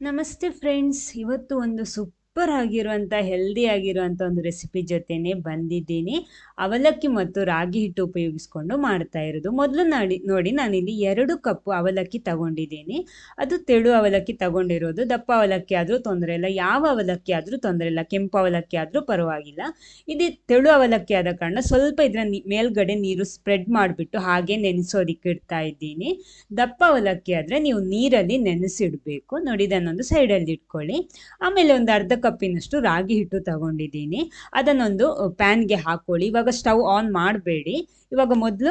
ನಮಸ್ತೆ ಫ್ರೆಂಡ್ಸ್ ಇವತ್ತು ಒಂದು ಸೂಪರ್ ಆಗಿರುವಂಥ ಹೆಲ್ದಿ ಆಗಿರುವಂಥ ಒಂದು ರೆಸಿಪಿ ಜೊತೆನೆ ಬಂದಿದ್ದೀನಿ. ಅವಲಕ್ಕಿ ಮತ್ತು ರಾಗಿ ಹಿಟ್ಟು ಉಪಯೋಗಿಸ್ಕೊಂಡು ಮಾಡ್ತಾ ಇರೋದು. ಮೊದಲು ನಾಡಿ, ನೋಡಿ ನಾನಿಲ್ಲಿ ಎರಡು ಕಪ್ಪು ಅವಲಕ್ಕಿ ತಗೊಂಡಿದ್ದೀನಿ. ಅದು ತೆಳು ಅವಲಕ್ಕಿ ತಗೊಂಡಿರೋದು. ದಪ್ಪ ಅವಲಕ್ಕಿ ಆದರೂ ತೊಂದರೆ ಇಲ್ಲ, ಯಾವ ಅವಲಕ್ಕಿ ಆದರೂ ತೊಂದರೆ ಇಲ್ಲ, ಕೆಂಪು ಅವಲಕ್ಕಿ ಆದರೂ ಪರವಾಗಿಲ್ಲ. ಇದು ತೆಳು ಅವಲಕ್ಕಿ ಆದ ಕಾರಣ ಸ್ವಲ್ಪ ಇದರ ಮೇಲ್ಗಡೆ ನೀರು ಸ್ಪ್ರೆಡ್ ಮಾಡಿಬಿಟ್ಟು ಹಾಗೆ ನೆನೆಸೋದಿಕ್ಕೆ ಇಡ್ತಾ ಇದ್ದೀನಿ. ದಪ್ಪ ಅವಲಕ್ಕಿ ಆದರೆ ನೀವು ನೀರಲ್ಲಿ ನೆನೆಸಿಡಬೇಕು. ನೋಡಿ ಇದನ್ನೊಂದು ಸೈಡಲ್ಲಿ ಇಟ್ಕೊಳ್ಳಿ. ಆಮೇಲೆ ಒಂದು ಅರ್ಧ ಕಪ್ಪಿನಷ್ಟು ರಾಗಿ ಹಿಟ್ಟು ತಗೊಂಡಿದ್ದೀನಿ. ಅದನ್ನೊಂದು ಪ್ಯಾನ್ಗೆ ಹಾಕೊಳ್ಳಿ. ಇವಾಗ ಸ್ಟವ್ ಆನ್ ಮಾಡಬೇಡಿ. ಇವಾಗ ಮೊದಲು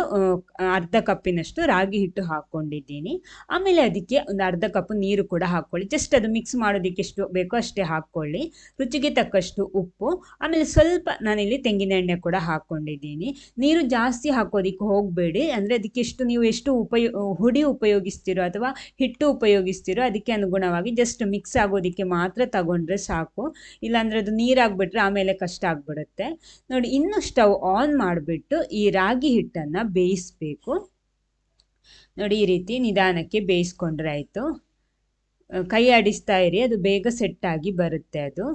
ಅರ್ಧ ಕಪ್ಪಿನಷ್ಟು ರಾಗಿ ಹಿಟ್ಟು ಹಾಕ್ಕೊಂಡಿದ್ದೀನಿ ಆಮೇಲೆ ಅದಕ್ಕೆ ಒಂದು ಅರ್ಧ ಕಪ್ ನೀರು ಕೂಡ ಹಾಕ್ಕೊಳ್ಳಿ ಜಸ್ಟ್ ಅದು ಮಿಕ್ಸ್ ಮಾಡೋದಕ್ಕೆ ಎಷ್ಟು ಬೇಕೋ ಅಷ್ಟೇ ಹಾಕ್ಕೊಳ್ಳಿ ರುಚಿಗೆ ತಕ್ಕಷ್ಟು ಉಪ್ಪು. ಆಮೇಲೆ ಸ್ವಲ್ಪ ನಾನಿಲ್ಲಿ ತೆಂಗಿನ ಎಣ್ಣೆ ಕೂಡ ಹಾಕ್ಕೊಂಡಿದ್ದೀನಿ ನೀರು ಜಾಸ್ತಿ ಹಾಕೋದಿಕ್ಕೆ ಹೋಗಬೇಡಿ. ಅಂದರೆ ಅದಕ್ಕೆ ಎಷ್ಟು ನೀವು ಎಷ್ಟು ಉಪಯೋ ಹುಡಿ ಉಪಯೋಗಿಸ್ತೀರೋ ಅಥವಾ ಹಿಟ್ಟು ಉಪಯೋಗಿಸ್ತೀರೋ ಅದಕ್ಕೆ ಅನುಗುಣವಾಗಿ ಜಸ್ಟ್ ಮಿಕ್ಸ್ ಆಗೋದಕ್ಕೆ ಮಾತ್ರ ತಗೊಂಡ್ರೆ ಸಾಕು. ಇಲ್ಲಾಂದರೆ ಅದು ನೀರಾಗ್ಬಿಟ್ರೆ ಆಮೇಲೆ ಕಷ್ಟ ಆಗ್ಬಿಡುತ್ತೆ. ನೋಡಿ, ಇನ್ನು ಸ್ಟವ್ ಆನ್ ಮಾಡಿಬಿಟ್ಟು ಈ ರಾಗಿ ಹಿಟ್ಟನ್ನು ಬೇಯಿಸ್ಬೇಕು. ನೋಡಿ, ಈ ರೀತಿ ನಿಧಾನಕ್ಕೆ ಬೇಯಿಸ್ಕೊಂಡ್ರೆ ಆಯಿತು. ಕೈ ಆಡಿಸ್ತಾ ಇರಿ, ಅದು ಬೇಗ ಸೆಟ್ ಆಗಿ ಬರುತ್ತೆ ಅದು.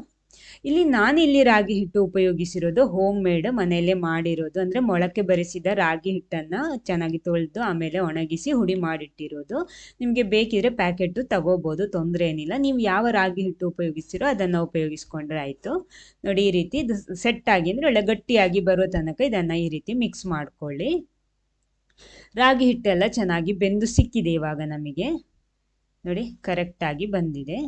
ಇಲ್ಲಿ ನಾನಿಲ್ಲಿ ರಾಗಿ ಹಿಟ್ಟು ಉಪಯೋಗಿಸಿರೋದು ಹೋಮ್ ಮೇಡ್ ಮನೆಯಲ್ಲೇ ಮಾಡಿರೋದು. ಅಂದರೆ ಮೊಳಕೆ ಬರೆಸಿದ ರಾಗಿ ಹಿಟ್ಟನ್ನು ಚೆನ್ನಾಗಿ ತೊಳೆದು ಆಮೇಲೆ ಒಣಗಿಸಿ ಹುಡಿ ಮಾಡಿಟ್ಟಿರೋದು. ನಿಮಗೆ ಬೇಕಿದ್ರೆ ಪ್ಯಾಕೆಟು ತಗೋಬೋದು, ತೊಂದರೆ ಏನಿಲ್ಲ. ನೀವು ಯಾವ ರಾಗಿ ಹಿಟ್ಟು ಉಪಯೋಗಿಸ್ತಿರೋ ಅದನ್ನು ಉಪಯೋಗಿಸ್ಕೊಂಡ್ರೆ ಆಯಿತು. ನೋಡಿ, ಈ ರೀತಿ ಸೆಟ್ ಆಗಿ ಅಂದರೆ ಒಳ್ಳೆ ಗಟ್ಟಿಯಾಗಿ ಬರೋ ತನಕ ಇದನ್ನು ಈ ರೀತಿ ಮಿಕ್ಸ್ ಮಾಡ್ಕೊಳ್ಳಿ. ರಾಗಿ ಹಿಟ್ಟೆಲ್ಲ ಚೆನ್ನಾಗಿ ಬೆಂದು ಸಿಕ್ಕಿದೆ ಇವಾಗ ನಮಗೆ. ನೋಡಿ ಕರೆಕ್ಟಾಗಿ ಬಂದಿದೆ.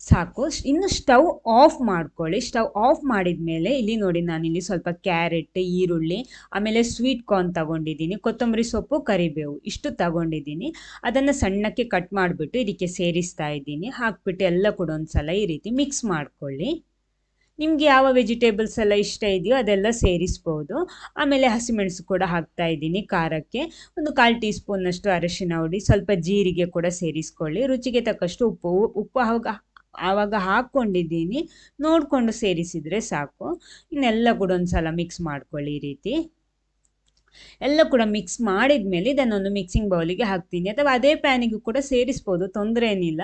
ಸಾಕು. ಇನ್ನು ಸ್ಟವ್ ಆಫ್ ಮಾಡ್ಕೊಳ್ಳಿ. ಸ್ಟವ್ ಆಫ್ ಮಾಡಿದ ಮೇಲೆ ಇಲ್ಲಿ ನೋಡಿ ನಾನಿಲ್ಲಿ ಸ್ವಲ್ಪ ಕ್ಯಾರೆಟ್, ಈರುಳ್ಳಿ, ಆಮೇಲೆ ಸ್ವೀಟ್ ಕಾರ್ನ್ ತಗೊಂಡಿದ್ದೀನಿ. ಕೊತ್ತಂಬರಿ ಸೊಪ್ಪು, ಕರಿಬೇವು ಇಷ್ಟು ತಗೊಂಡಿದ್ದೀನಿ. ಅದನ್ನು ಸಣ್ಣಕ್ಕೆ ಕಟ್ ಮಾಡಿಬಿಟ್ಟು ಇದಕ್ಕೆ ಸೇರಿಸ್ತಾ ಇದ್ದೀನಿ. ಹಾಕ್ಬಿಟ್ಟು ಎಲ್ಲ ಕೂಡ ಒಂದು ಸಲ ಈ ರೀತಿ ಮಿಕ್ಸ್ ಮಾಡ್ಕೊಳ್ಳಿ. ನಿಮಗೆ ಯಾವ ವೆಜಿಟೇಬಲ್ಸ್ ಎಲ್ಲ ಇಷ್ಟ ಇದೆಯೋ ಅದೆಲ್ಲ ಸೇರಿಸ್ಬೋದು. ಆಮೇಲೆ ಹಸಿಮೆಣಸು ಕೂಡ ಹಾಕ್ತಾ ಇದ್ದೀನಿ ಖಾರಕ್ಕೆ. ಒಂದು ಕಾಲು ಟೀ ಸ್ಪೂನ್ನಷ್ಟು ಅರಿಶಿನ ಹುಡಿ, ಸ್ವಲ್ಪ ಜೀರಿಗೆ ಕೂಡ ಸೇರಿಸ್ಕೊಳ್ಳಿ. ರುಚಿಗೆ ತಕ್ಕಷ್ಟು ಉಪ್ಪು ಉಪ್ಪು ಆವಾಗ ಹಾಕ್ಕೊಂಡಿದ್ದೀನಿ. ನೋಡಿಕೊಂಡು ಸೇರಿಸಿದರೆ ಸಾಕು. ಇನ್ನೆಲ್ಲ ಕೂಡ ಒಂದು ಸಲ ಮಿಕ್ಸ್ ಮಾಡ್ಕೊಳ್ಳಿ ಈ ರೀತಿ. ಎಲ್ಲ ಕೂಡ ಮಿಕ್ಸ್ ಮಾಡಿದ ಮೇಲೆ ಇದನ್ನೊಂದು ಮಿಕ್ಸಿಂಗ್ ಬೌಲಿಗೆ ಹಾಕ್ತೀನಿ. ಅಥವಾ ಅದೇ ಪ್ಯಾನಿಗೂ ಕೂಡ ಸೇರಿಸ್ಬೋದು ತೊಂದರೆ ಏನಿಲ್ಲ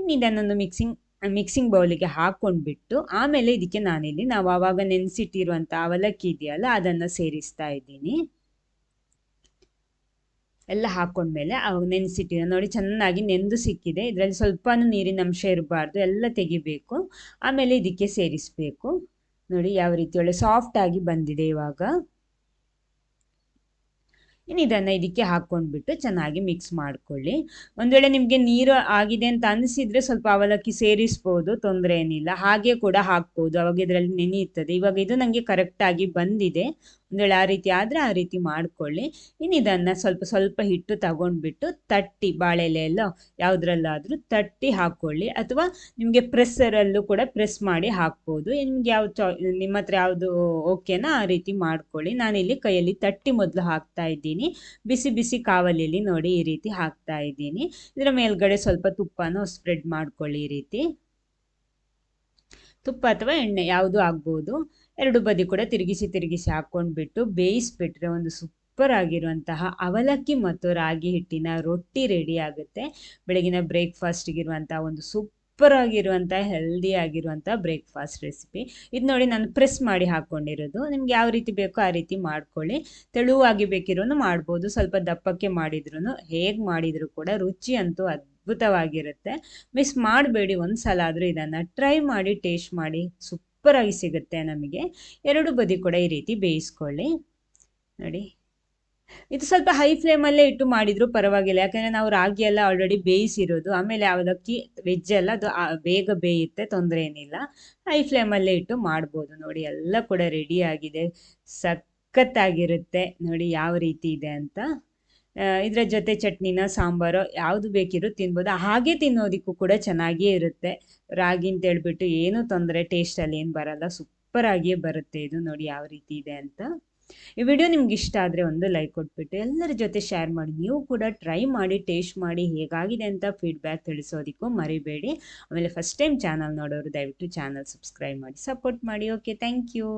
ಇನ್ನು ಇದನ್ನೊಂದು ಮಿಕ್ಸಿಂಗ್ ಮಿಕ್ಸಿಂಗ್ ಬೌಲಿಗೆ ಹಾಕ್ಕೊಂಡ್ಬಿಟ್ಟು ಆಮೇಲೆ ಇದಕ್ಕೆ ನಾನಿಲ್ಲಿ, ನಾವು ಆವಾಗ ನೆನೆಸಿಟ್ಟಿರುವಂಥ ಅವಲಕ್ಕಿ ಇದೆಯಲ್ಲ, ಅದನ್ನು ಸೇರಿಸ್ತಾ ಇದ್ದೀನಿ. ಎಲ್ಲ ಹಾಕೊಂಡ್ಮೇಲೆ ಅವಾಗ ನೆನೆಸಿಟ್ಟಿರೋ ನೋಡಿ ಚೆನ್ನಾಗಿ ನೆಂದು ಸಿಕ್ಕಿದೆ. ಇದರಲ್ಲಿ ಸ್ವಲ್ಪ ನೀರಿನ ಅಂಶ ಇರಬಾರ್ದು. ಎಲ್ಲ ತೆಗಿಬೇಕು. ಆಮೇಲೆ ಇದಕ್ಕೆ ಸೇರಿಸಬೇಕು. ನೋಡಿ ಯಾವ ರೀತಿ ಒಳ್ಳೆ ಸಾಫ್ಟಾಗಿ ಬಂದಿದೆ ಇವಾಗ. ಇನ್ನು ಇದನ್ನು ಇದಕ್ಕೆ ಹಾಕ್ಕೊಂಡ್ಬಿಟ್ಟು ಚೆನ್ನಾಗಿ ಮಿಕ್ಸ್ ಮಾಡ್ಕೊಳ್ಳಿ. ಒಂದು ವೇಳೆ ನಿಮಗೆ ನೀರು ಆಗಿದೆ ಅಂತ ಅನಿಸಿದರೆ ಸ್ವಲ್ಪ ಅವಲಕ್ಕಿ ಸೇರಿಸ್ಬೋದು. ತೊಂದರೆ ಏನಿಲ್ಲ. ಹಾಗೆ ಕೂಡ ಹಾಕ್ಬೋದು. ಅವಾಗ ಇದರಲ್ಲಿ ನೆನೆಯುತ್ತದೆ ಇವಾಗ ಇದು ನನಗೆ ಕರೆಕ್ಟಾಗಿ ಬಂದಿದೆ. ಒಂದು ವೇಳೆ ಆ ರೀತಿ ಆದರೆ ಆ ರೀತಿ ಮಾಡ್ಕೊಳ್ಳಿ. ಇನ್ನು ಇದನ್ನು ಸ್ವಲ್ಪ ಸ್ವಲ್ಪ ಹಿಟ್ಟು ತಗೊಂಡ್ಬಿಟ್ಟು ತಟ್ಟಿ ಬಾಳೆಲೆಯಲ್ಲೋ ಯಾವುದ್ರಲ್ಲಾದರೂ ತಟ್ಟಿ ಹಾಕ್ಕೊಳ್ಳಿ ಅಥವಾ ನಿಮಗೆ ಪ್ರೆಸ್ಸರಲ್ಲೂ ಕೂಡ ಪ್ರೆಸ್ ಮಾಡಿ ಹಾಕ್ಬೋದು. ನಿಮ್ಗೆ ಯಾವ ಚಾ, ನಿಮ್ಮ ಹತ್ರ ಯಾವುದು ಓಕೆನಾ ಆ ರೀತಿ ಮಾಡ್ಕೊಳ್ಳಿ. ನಾನಿಲ್ಲಿ ಕೈಯಲ್ಲಿ ತಟ್ಟಿ ಮೊದಲು ಹಾಕ್ತಾ ಇದ್ದೀನಿ. ಬಿಸಿ ಬಿಸಿ ಕಾವಲಿಯಲ್ಲಿ ನೋಡಿ ಈ ರೀತಿ ಹಾಕ್ತಾ ಇದ್ದೀನಿ. ಇದರ ಮೇಲ್ಗಡೆ ಸ್ವಲ್ಪ ತುಪ್ಪನೂ ಸ್ಪ್ರೆಡ್ ಮಾಡ್ಕೊಳ್ಳಿ ಈ ರೀತಿ. ತುಪ್ಪ ಅಥವಾ ಎಣ್ಣೆ ಯಾವುದು ಆಗ್ಬೋದು. ಎರಡು ಬದಿ ಕೂಡ ತಿರುಗಿಸಿ ತಿರುಗಿಸಿ ಹಾಕ್ಕೊಂಡ್ಬಿಟ್ಟು ಬೇಯಿಸಿಬಿಟ್ರೆ ಒಂದು ಸೂಪರ್ ಆಗಿರುವಂತಹ ಅವಲಕ್ಕಿ ಮತ್ತು ರಾಗಿ ಹಿಟ್ಟಿನ ರೊಟ್ಟಿ ರೆಡಿ ಆಗುತ್ತೆ. ಬೆಳಗಿನ ಬ್ರೇಕ್ಫಾಸ್ಟ್ಗಿರುವಂತಹ ಒಂದು ಸೂಪರ್ ಆಗಿರುವಂಥ ಹೆಲ್ದಿ ಆಗಿರುವಂಥ ಬ್ರೇಕ್ಫಾಸ್ಟ್ ರೆಸಿಪಿ ಇದು ನೋಡಿ ನಾನು ಪ್ರೆಸ್ ಮಾಡಿ ಹಾಕ್ಕೊಂಡಿರೋದು ನಿಮ್ಗೆ ಯಾವ ರೀತಿ ಬೇಕೋ ಆ ರೀತಿ ಮಾಡ್ಕೊಳ್ಳಿ. ತೆಳುವಾಗಿ ಬೇಕಿರೋನು ಮಾಡ್ಬೋದು. ಸ್ವಲ್ಪ ದಪ್ಪಕ್ಕೆ ಮಾಡಿದ್ರು ಹೇಗೆ ಮಾಡಿದರೂ ಕೂಡ ರುಚಿ ಅಂತೂ ಅದ್ಭುತವಾಗಿರುತ್ತೆ. ಮಿಸ್ ಮಾಡಬೇಡಿ ಒಂದು ಸಲ ಆದರೂ ಇದನ್ನು. ಟ್ರೈ ಮಾಡಿ ಟೇಸ್ಟ್ ಮಾಡಿ. ಸೂಪರಾಗಿ ಸಿಗುತ್ತೆ ನಮಗೆ. ಎರಡು ಬದಿ ಕೂಡ ಈ ರೀತಿ ಬೇಯಿಸ್ಕೊಳ್ಳಿ. ನೋಡಿ. ಇದು ಸ್ವಲ್ಪ ಹೈ ಫ್ಲೇಮಲ್ಲೇ ಇಟ್ಟು ಮಾಡಿದ್ರು ಪರವಾಗಿಲ್ಲ. ಯಾಕಂದರೆ ನಾವು ರಾಗಿ ಎಲ್ಲ ಆಲ್ರೆಡಿ ಬೇಯಿಸಿರೋದು. ಆಮೇಲೆ ಅವಲಕ್ಕಿ ವೆಜ್ ಎಲ್ಲ ಅದು ಬೇಗ ಬೇಯುತ್ತೆ, ತೊಂದರೆ ಏನಿಲ್ಲ. ಹೈ ಫ್ಲೇಮಲ್ಲೇ ಇಟ್ಟು ಮಾಡ್ಬೋದು. ನೋಡಿ, ಎಲ್ಲ ಕೂಡ ರೆಡಿ ಆಗಿದೆ. ಸಖತ್ತಾಗಿರುತ್ತೆ. ನೋಡಿ, ಯಾವ ರೀತಿ ಇದೆ ಅಂತ. ಇದರ ಜೊತೆ ಚಟ್ನಿನ, ಸಾಂಬಾರು ಯಾವುದು ಬೇಕಿರೋ ತಿನ್ಬೋದು. ಹಾಗೆ ತಿನ್ನೋದಕ್ಕೂ ಕೂಡ ಚೆನ್ನಾಗಿಯೇ ಇರುತ್ತೆ. ರಾಗಿ ಅಂತ ಹೇಳ್ಬಿಟ್ಟು ಏನೂ ತೊಂದರೆ ಟೇಸ್ಟಲ್ಲಿ ಏನು ಬರಲ್ಲ. ಸೂಪರಾಗಿಯೇ ಬರುತ್ತೆ ಇದು ನೋಡಿ ಯಾವ ರೀತಿ ಇದೆ ಅಂತ. ಈ ವಿಡಿಯೋ ನಿಮ್ಗೆ ಇಷ್ಟ ಆದರೆ ಒಂದು ಲೈಕ್ ಕೊಟ್ಬಿಟ್ಟು ಎಲ್ಲರ ಜೊತೆ ಶೇರ್ ಮಾಡಿ. ನೀವು ಕೂಡ ಟ್ರೈ ಮಾಡಿ ಟೇಸ್ಟ್ ಮಾಡಿ ಹೇಗಾಗಿದೆ ಅಂತ ಫೀಡ್ಬ್ಯಾಕ್ ತಿಳಿಸೋದಕ್ಕೂ ಮರಿಬೇಡಿ. ಆಮೇಲೆ ಫಸ್ಟ್ ಟೈಮ್ ಚಾನಲ್ ನೋಡೋರು ದಯವಿಟ್ಟು ಚಾನಲ್ ಸಬ್ಸ್ಕ್ರೈಬ್ ಮಾಡಿ ಸಪೋರ್ಟ್ ಮಾಡಿ. Okay thank you